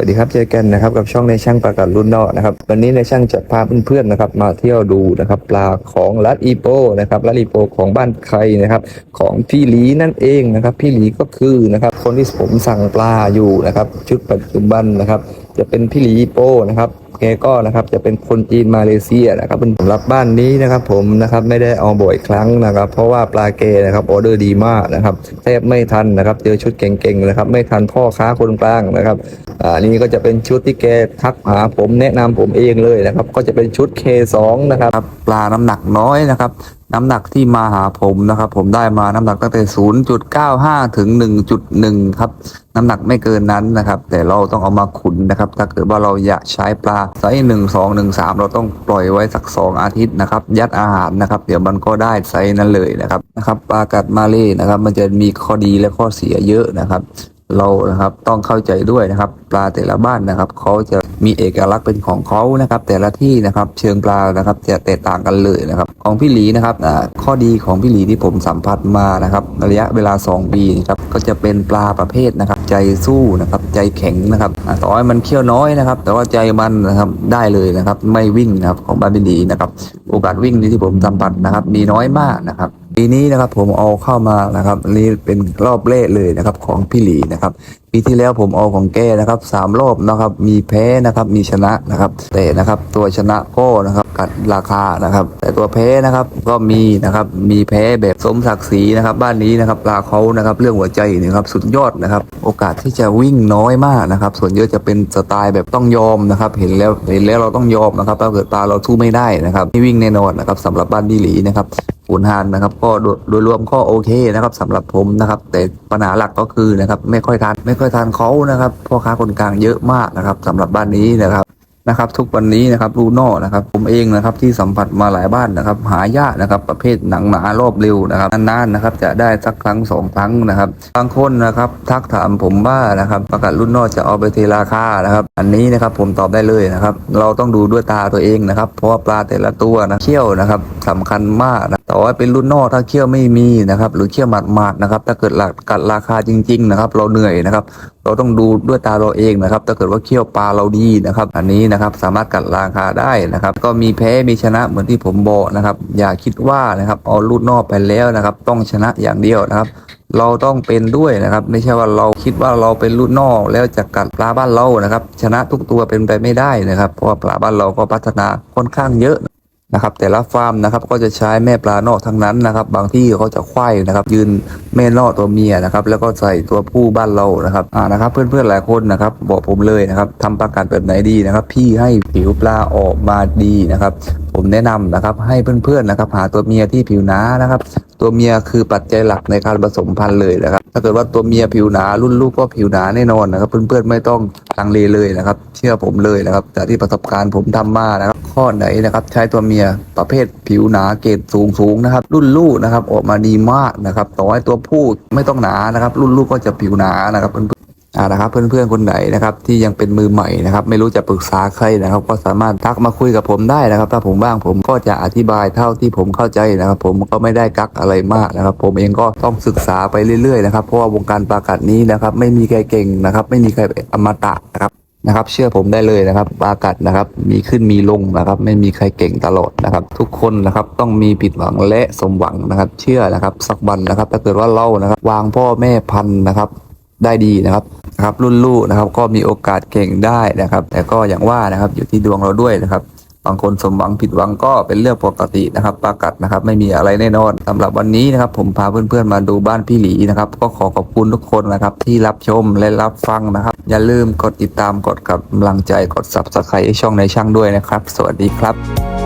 วัสดีครับเจอกันนะครับกับช่องในช่างประกาศรุ่นนอกนะครับวันนี้ในช่างจะพาเพื่อนๆนะครับ มาเที่ยวดูนะครับปลาของรัดอีโปนะครับรัดอีโปของบ้านใครนะครับ ของพี่หลีนั่นเองนะครับ พี่หลีก็คือนะครับ คนที่ผมสั่งปลาอยู่นะครับ ชุดปัจจุบันนะครับ จะเป็นพี่หลีอีโปนะครับแกก็นะครับจะเป็นคนจีนมาเลเซียนะครับสำหรับบ้านนี้นะครับ ผมนะครับไม่ได้เอาบ่อยครั้งนะครับ เพราะว่าปลาเกนะครับออเดอร์ดีมากนะครับแทบไม่ทันนะครับเจอชุดเก่งๆนะครับ ไม่ทันพ่อค้าคนกลางนะครับอ่านี่ก็จะเป็นชุดที่แกทักหาผมแนะนำผมเองเลยนะครับ ก็จะเป็นชุด K2 นะครับปลาน้ำหนักน้อยนะครับน้ำหนักที่มาหาผมนะครับ ผมได้มาน้ำหนักตั้งแต่ 0.95 ถึง 1.1 ครับ น้ำหนักไม่เกินนั้นนะครับ แต่เราต้องเอามาขุนนะครับ ถ้าเกิดว่าเราอยากใช้ปลาไซส์หนึ่งสองหนึ่งสามเราต้องปล่อยไว้สักสองอาทิตย์นะครับ ยัดอาหารนะครับ เดี๋ยวมันก็ได้ไซส์นั้นเลยนะครับนะครับปลากัดมาเล่นะครับ มันจะมีข้อดีและข้อเสียเยอะนะครับ เรานะครับต้องเข้าใจด้วยนะครับ ปลาแต่ละบ้านนะครับเขาจะมีเอกลักษณ์เป็นของเขานะครับ แต่ละที่นะครับ เชิงปลานะครับจะแตกต่างกันเลยนะครับ ของพี่หลีนะครับข้อดีของพี่หลีที่ผมสัมผัสมานะครับระยะเวลา 2 ปีนะครับก็จะเป็นปลาประเภทนะครับ ใจสู้นะครับ ใจแข็งนะครับต่อให้มันเคี่ยวน้อยนะครับ แต่ว่าใจมันนะครับได้เลยนะครับ ไม่วิ่งนะครับของบ้านพี่หลีนะครับ โอกาสวิ่งที่ผมสัมผัสนะครับ มีน้อยมากนะครับ ปีนี้นะครับผมเอาเข้ามานะครับอันนี้เป็นรอบแรกเลยนะครับของพี่หลีนะครับปีที่แล้วผมเอาของแก้นะครับสามรอบนะครับมีแพ้นะครับมีชนะนะครับแต่นะครับตัวชนะก็นะครับกัดราคานะครับ แต่ตัวแพ้นะครับก็มีนะครับมีแพ้แบบสมศักดิ์ศรีนะครับบ้านนี้นะครับลาเขานะครับเรื่องหัวใจนะครับสุดยอดนะครับโอกาสที่จะวิ่งน้อยมากนะครับส่วนเยอะจะเป็นสไตล์แบบต้องยอมนะครับเห็นแล้วเห็นแล้วเราต้องยอมนะครับถ้าเกิดปลาเราสู้ไม่ได้นะครับไม่วิ่งแน่นอนนะครับสำหรับบ้านพี่หลีนะครับ ขุนหานนะครับ ก็โดยรวมก็โอเคนะครับสำหรับผมนะครับ แต่ปัญหาหลักก็คือนะครับไม่ค่อยทานไม่ค่อยทานเขานะครับพ่อค้าคนกลางเยอะมากนะครับสำหรับบ้านนี้นะครับนะครับทุกวันนี้นะครับลูน่นะครับผมเองนะครับที่สัมผัสมาหลายบ้านนะครับ หายากนะครับ ประเภทหนังหนารอบเร็วนะครับนานๆนะครับจะได้สักครั้งสองครั้งนะครับบางคนนะครับทักถามผมว่านะครับประกาศรุ่นนอจะเอาไปเทราคานะครับ อันนี้นะครับผมตอบได้เลยนะครับ เราต้องดูด้วยตาตัวเองนะครับ เพราะว่าปลาแต่ละตัวนะเขี้ยวนะครับสำคัญมากนะ แต่ว่าเป็นรุ่นนอกถ้าเขี้ยวไม่มีนะครับ หรือเขี้ยวหมาดๆนะครับ ถ้าเกิดหลักกัดราคาจริง ๆ นะครับ เราเหนื่อยนะครับ เราต้องดูด้วยตาเราเองนะครับ ถ้าเกิดว่าเขี้ยวปลาเราดีนะครับ อันนี้นะครับสามารถกัดราคาได้นะครับ ก็มีแพ้มีชนะเหมือนที่ผมบอกนะครับ อย่าคิดว่านะครับเอาลูกนอกไปแล้วนะครับ ต้องชนะอย่างเดียวนะครับเราต้องเป็นด้วยนะครับ ไม่ใช่ว่าเราคิดว่าเราเป็นรุ่นนอกแล้วจะกัดปลาบ้านเรานะครับ ชนะทุกตัวเป็นไปไม่ได้นะครับ เพราะว่าปลาบ้านเราก็พัฒนาค่อนข้างเยอะ นะครับแต่ละฟาร์มนะครับก็จะใช้แม่ปลานอกทั้งนั้นนะครับ บางที่เขาจะควายนะครับ ยืนแม่นอกตัวเมียนะครับ แล้วก็ใส่ตัวผู้บ้านเรานะครับอ่านะครับ เพื่อนๆหลายคนนะครับ บอกผมเลยนะครับทำประกันแบบไหนดีนะครับ พี่ให้ผิวปลาออกมาดีนะครับ ผมแนะนำนะครับ ให้เพื่อนๆนะครับ หาตัวเมียที่ผิวหนานะครับ ตัวเมียคือปัจจัยหลักในการผสมพันธุ์เลยนะครับ ถ้าเกิดว่าตัวเมียผิวหนารุ่นลูกก็ผิวหนาแน่นอนนะครับ เพื่อนๆไม่ต้องลังเลเลยนะครับ เชื่อผมเลยนะครับจากที่ประสบการณ์ผมทำมานะครับ ข้อไหนนะครับใช้ตัวเมียประเภทผิวหนาเกรดสูงสูงนะครับ รุ่นลูกนะครับออกมาดีมากนะครับต่อให้ตัวผู้ไม่ต้องหนานะครับ รุ่นลูกก็จะผิวหนานะครับเพื่อนอ่านะครับเพื่อนๆคนไหนนะครับที่ยังเป็นมือใหม่นะครับไม่รู้จะปรึกษาใครนะครับ ก็สามารถทักมาคุยกับผมได้นะครับ ถ้าผมว่างผมก็จะอธิบายเท่าที่ผมเข้าใจนะครับ ผมก็ไม่ได้กักอะไรมากนะครับ ผมเองก็ต้องศึกษาไปเรื่อยๆนะครับเพราะว่าวงการปลากัดนี้นะครับไม่มีใครเก่งนะครับ ไม่มีใครอมตะนะครับ นะครับ เชื่อผมได้เลยนะครับ อากาศนะครับ มีขึ้นมีลงนะครับ ไม่มีใครเก่งตลอดนะครับ ทุกคนนะครับต้องมีผิดหวังและสมหวังนะครับ เชื่อนะครับ สักวันนะครับ ถ้าเกิดว่าเรานะครับ วางพ่อแม่พันธุ์นะครับได้ดีนะครับนะครับรุ่นลูกนะครับ ก็มีโอกาสเก่งได้นะครับ แต่ก็อย่างว่านะครับอยู่ที่ดวงเราด้วยนะครับ บางคนสมหวังผิดหวังก็เป็นเรื่องปกตินะครับปากัดนะครับ ไม่มีอะไรแน่นอนสำหรับวันนี้นะครับ ผมพาเพื่อนๆมาดูบ้านพี่หลีนะครับ ก็ขอขอบคุณทุกคนนะครับ ที่รับชมและรับฟังนะครับ อย่าลืมกดติดตามกดกำลังใจกด subscribe ให้ช่องในช่างด้วยนะครับ สวัสดีครับ